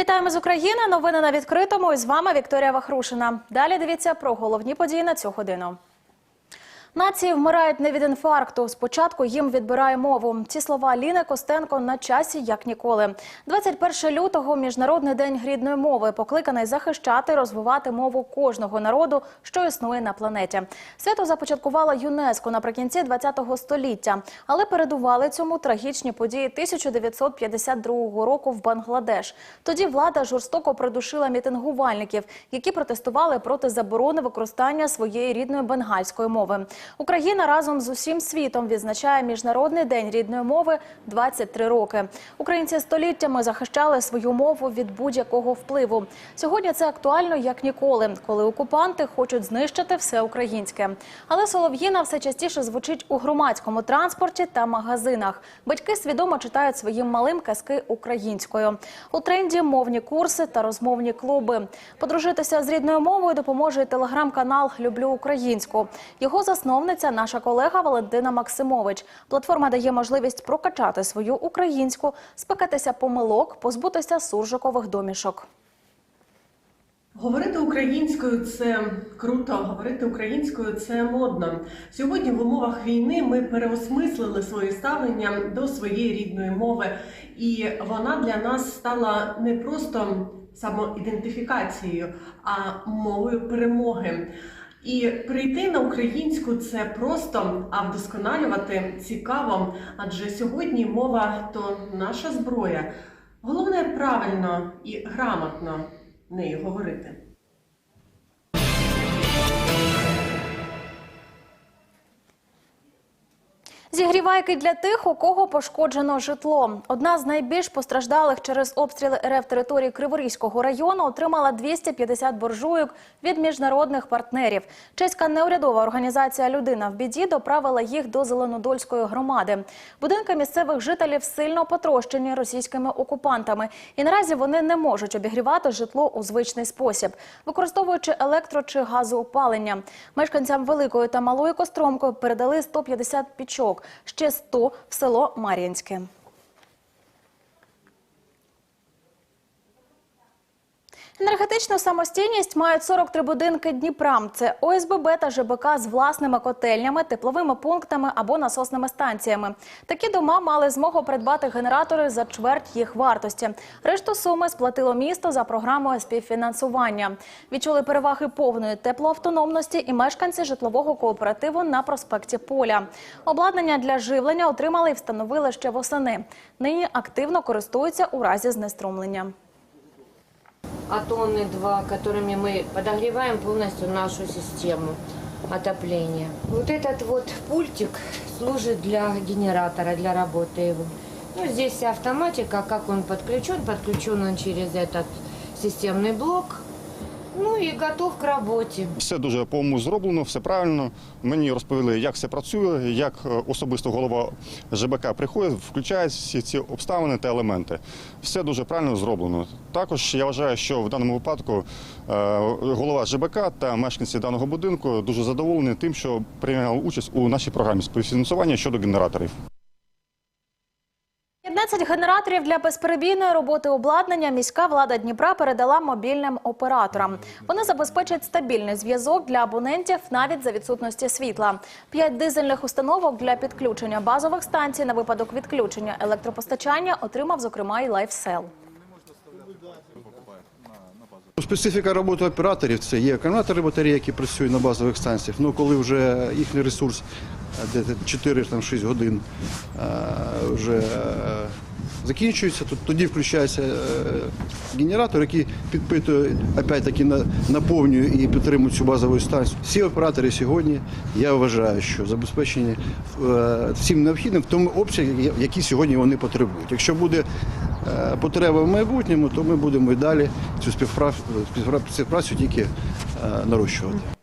Вітаємо з України. Новини на відкритому. І з вами Вікторія Вахрушина. Далі дивіться про головні події на цю годину. Нації вмирають не від інфаркту. Спочатку їм відбирає мову. Ці слова Ліни Костенко на часі як ніколи. 21 лютого міжнародний день рідної мови покликаний захищати, розвивати мову кожного народу, що існує на планеті. Свято започаткувала ЮНЕСКО наприкінці 20-го століття, але передували цьому трагічні події 1952 року в Бангладеш. Тоді влада жорстоко придушила мітингувальників, які протестували проти заборони використання своєї рідної бенгальської мови. Україна разом з усім світом відзначає міжнародний день рідної мови 23 роки. Українці століттями захищали свою мову від будь-якого впливу. Сьогодні це актуально як ніколи, коли окупанти хочуть знищити все українське. Але солов'їна все частіше звучить у громадському транспорті та магазинах. Батьки свідомо читають своїм малим казки українською. У тренді мовні курси та розмовні клуби. Подружитися з рідною мовою допоможе телеграм-канал Люблю українську. Його засновниця наша колега Валентина Максимович. Платформа дає можливість прокачати свою українську, спекатися помилок, позбутися суржикових домішок. Говорити українською це круто, говорити українською це модно. Сьогодні в умовах війни ми переосмислили своє ставлення до своєї рідної мови, і вона для нас стала не просто самоідентифікацією, а мовою перемоги. І прийти на українську це просто, а вдосконалювати цікаво, адже сьогодні мова то наша зброя. Головне правильно і грамотно нею говорити. Зігрівайки для тих, у кого пошкоджено житло. Одна з найбільш постраждалих через обстріли РФ території Криворізького району отримала 250 буржуйок від міжнародних партнерів. Чеська неурядова організація Людина в біді доправила їх до Зеленодольської громади. Будинки місцевих жителів сильно потрощені російськими окупантами, і наразі вони не можуть обігрівати житло у звичний спосіб, використовуючи електро чи газоопалення. Мешканцям великої та малої Костромки передали 150 пічок, ще 100 в село Мар'їнське. Енергетичну самостійність мають 43 будинки Дніпра. Це ОСББ та ЖБК з власними котельнями, тепловими пунктами або насосними станціями. Такі дома мали змогу придбати генератори за чверть їх вартості. Решту суми сплатило місто за програмою співфінансування. Відчули переваги повної теплоавтономності і мешканці житлового кооперативу на проспекті Поля. Обладнання для живлення отримали і встановили ще восени. Нині активно користуються у разі знеструмлення. Атоны 2, которыми мы подогреваем полностью нашу систему отопления. Вот этот вот пультик служит для генератора, для работы его. Ну, здесь вся автоматика, как он подключен. Подключен он через этот системный блок. Ну и готов к работе. Все дуже по-моєму зроблено, все правильно. Мені розповіли, як все працює, як е, особисто голова ЖБК приходить, включає всі ці обставини та елементи. Все дуже правильно зроблено. Також я вважаю, що в даному випадку е, голова ЖБК та мешканці даного будинку дуже задоволені тим, що прийняли участь у нашій програмі співфінансування щодо генераторів. 15 генераторів для безперебійної роботи обладнання міська влада Дніпра передала мобільним операторам. Вони забезпечать стабільний зв'язок для абонентів навіть за відсутності світла. П'ять дизельних установок для підключення базових станцій на випадок відключення електропостачання отримав, зокрема, і Лайфсел. Специфіка роботи операторів це є акумулятори батареї, які працюють на базових станціях. Ну коли вже їхній ресурс е, де 4-6 годин е, вже е, закінчується, то тоді включається е, генератор, який підпитує, опять-таки на- наповнює і підтримує цю базову станцію. Всі оператори сьогодні, я вважаю, що забезпечені е, всім необхідним в тому обсязі, який сьогодні вони потребують. Якщо буде е, потреба в майбутньому, то ми будемо і далі цю співпрацю тільки е, нарощувати.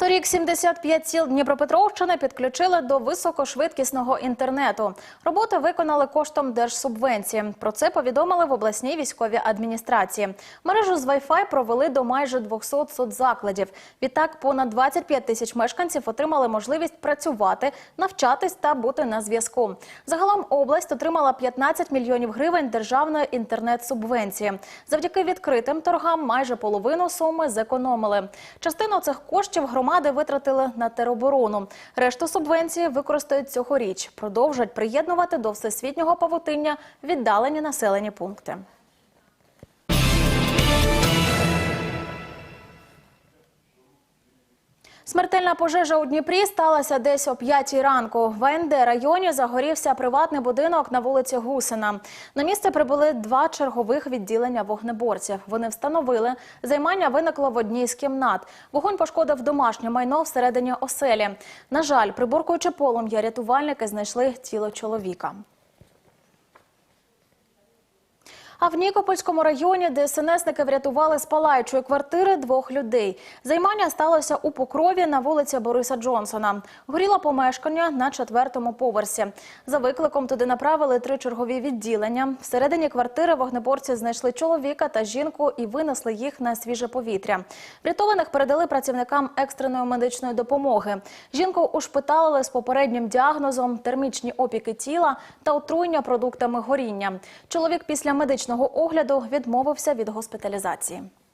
Торік 75 сіл Дніпропетровщини підключили до високошвидкісного інтернету. Роботи виконали коштом держсубвенції. Про це повідомили в обласній військовій адміністрації. Мережу з Wi-Fi провели до майже 200 соцзакладів. Відтак, понад 25 тисяч мешканців отримали можливість працювати, навчатись та бути на зв'язку. Загалом область отримала 15 мільйонів гривень державної інтернет-субвенції. Завдяки відкритим торгам майже половину суми зекономили. Частину цих коштів громади витратили на тероборону. Решту субвенції використають цьогоріч. Продовжать приєднувати до всесвітнього павутиння віддалені населені пункти. Смертельна пожежа у Дніпрі сталася десь о 5 ранку. В АНД районі загорівся приватний будинок на вулиці Гусина. На місце прибули два чергових відділення вогнеборців. Вони встановили, займання виникло в одній з кімнат. Вогонь пошкодив домашнє майно всередині оселі. На жаль, приборкуючи полум'я, рятувальники знайшли тіло чоловіка. А в Нікопольському районі ДСНСники врятували з палаючої квартири двох людей. Займання сталося у Покрові на вулиці Бориса Джонсона. Горіло помешкання на четвертому поверсі. За викликом туди направили три чергові відділення. Всередині квартири вогнеборці знайшли чоловіка та жінку і винесли їх на свіже повітря. Врятованих передали працівникам екстреної медичної допомоги. Жінку ушпиталили з попереднім діагнозом, термічні опіки тіла та отруєння продуктами горіння. Чоловік після медичного огляду відмовився від госпіталізації. –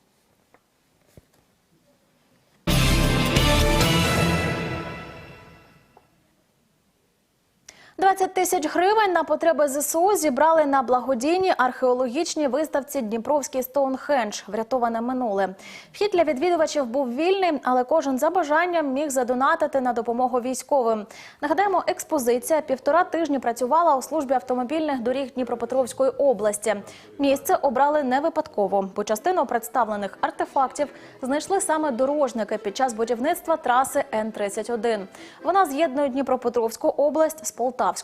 20 тисяч гривень на потреби ЗСУ зібрали на благодійній археологічній виставці Дніпровський Стоунхендж «Врятоване минуле». Вхід для відвідувачів був вільний, але кожен за бажанням міг задонатити на допомогу військовим. Нагадаємо, експозиція півтора тижні працювала у службі автомобільних доріг Дніпропетровської області. Місце обрали не випадково, бо частину представлених артефактів знайшли саме дорожники під час будівництва траси Н-31. Вона з'єднує Дніпропетровську область з Полтавською.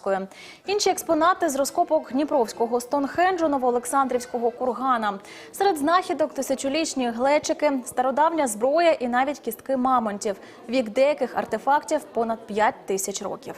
Інші експонати з розкопок Дніпровського Стонхенджу, Новоолександрівського кургана. Серед знахідок тисячолічні глечики, стародавня зброя і навіть кістки мамонтів. Вік деяких артефактів понад 5 тисяч років.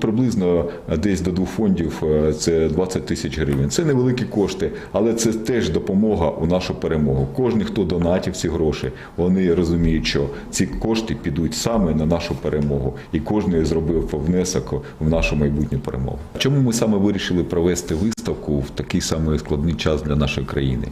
Приблизно десь до двох фондів е, це 20 тисяч гривень. Це невеликі кошти, але це теж допомога у нашу перемогу. Кожен, хто донатів ці гроші, вони розуміють, що ці кошти підуть саме на нашу перемогу, і кожен зробив внесок в нашу майбутню перемогу. Чому ми саме вирішили провести виставку в такий самий складний час для нашої країни?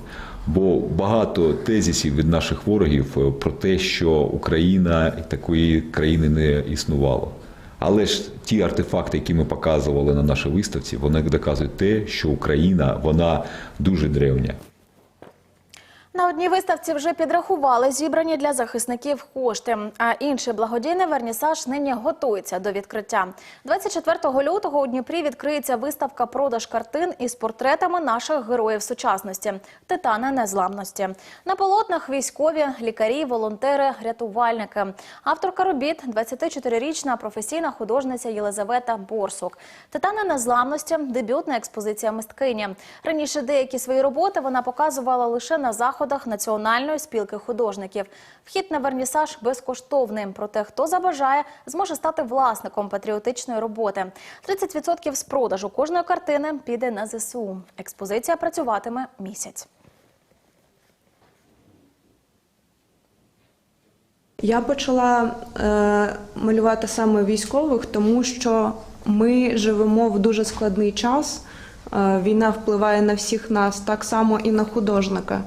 Бо багато тезисів від наших ворогів е, про те, що Україна такої країни не існувало. Але ж ті артефакти, які ми показували на нашій виставці, вони доказують те, що Україна вона дуже древня. На одній виставці вже підрахували зібрані для захисників кошти. А інший благодійний вернісаж нині готується до відкриття. 24 лютого у Дніпрі відкриється виставка продаж картин із портретами наших героїв сучасності Титани незламності. На полотнах військові, лікарі, волонтери, рятувальники. Авторка робіт 24-річна професійна художниця Єлизавета Борсук. Титани незламності дебютна експозиція мисткині. Раніше деякі свої роботи вона показувала лише на заходах Національної спілки художників. Вхід на вернісаж безкоштовний. Проте, хто забажає, зможе стати власником патріотичної роботи. 30% з продажу кожної картини піде на ЗСУ. Експозиція працюватиме місяць. Я почала е, малювати саме військових, тому що ми живемо в дуже складний час. Е, війна впливає на всіх нас, так само і на художника.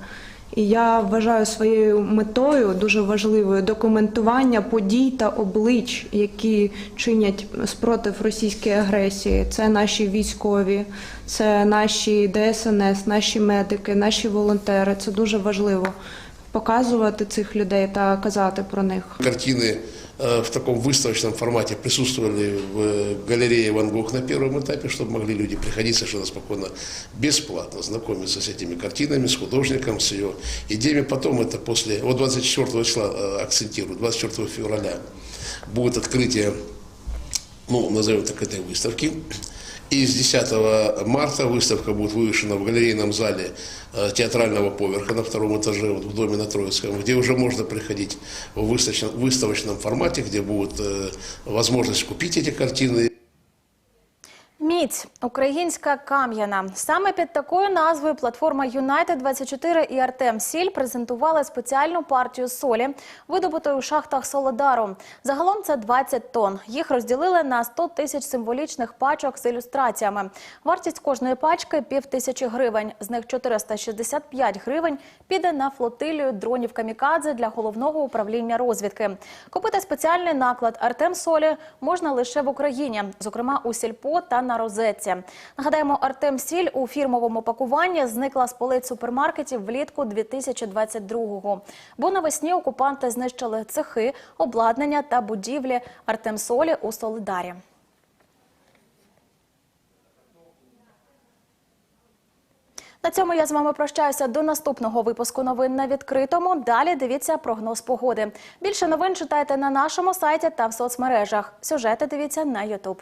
І я вважаю своєю метою дуже важливою документування подій та облич, які чинять спротив російській агресії. Це наші військові, це наші ДСНС, наші медики, наші волонтери. Це дуже важливо показувати цих людей та казати про них. Картины э, в таком выставочном формате присутствовали в э, галерее Ван Гог на первом этапе, чтобы могли люди приходить совершенно спокойно, бесплатно знакомиться с этими картинами, с художником, с ее идеями. Потом это после, вот 24 числа, э, акцентирую, 24 февраля будет открытие, ну, назовем так, этой выставки. И с 10 марта выставка будет вывешена в галерейном зале э, театрального поверха на втором этаже вот в доме на Троицком, где уже можно приходить в выставочном, выставочном формате, где будет э, возможность купить эти картины Міць українська кам'яна. Саме під такою назвою платформа Юнайтед 24 і Артем Сіль презентували спеціальну партію солі, видобутої у шахтах Солодару. Загалом це 20 тонн. Їх розділили на 100 тисяч символічних пачок з ілюстраціями. Вартість кожної пачки пів тисячі гривень. З них 465 гривень піде на флотилію дронів камікадзе для головного управління розвідки. Купити спеціальний наклад Артем Солі можна лише в Україні, зокрема у сільпо та на розетці. Нагадаємо, Артем Сіль у фірмовому пакуванні зникла з полиць супермаркетів влітку 2022-го. Бо навесні окупанти знищили цехи, обладнання та будівлі Артем Солі у Солидарі. На цьому я з вами прощаюся до наступного випуску новин на відкритому. Далі дивіться прогноз погоди. Більше новин читайте на нашому сайті та в соцмережах. Сюжети дивіться на Ютуб.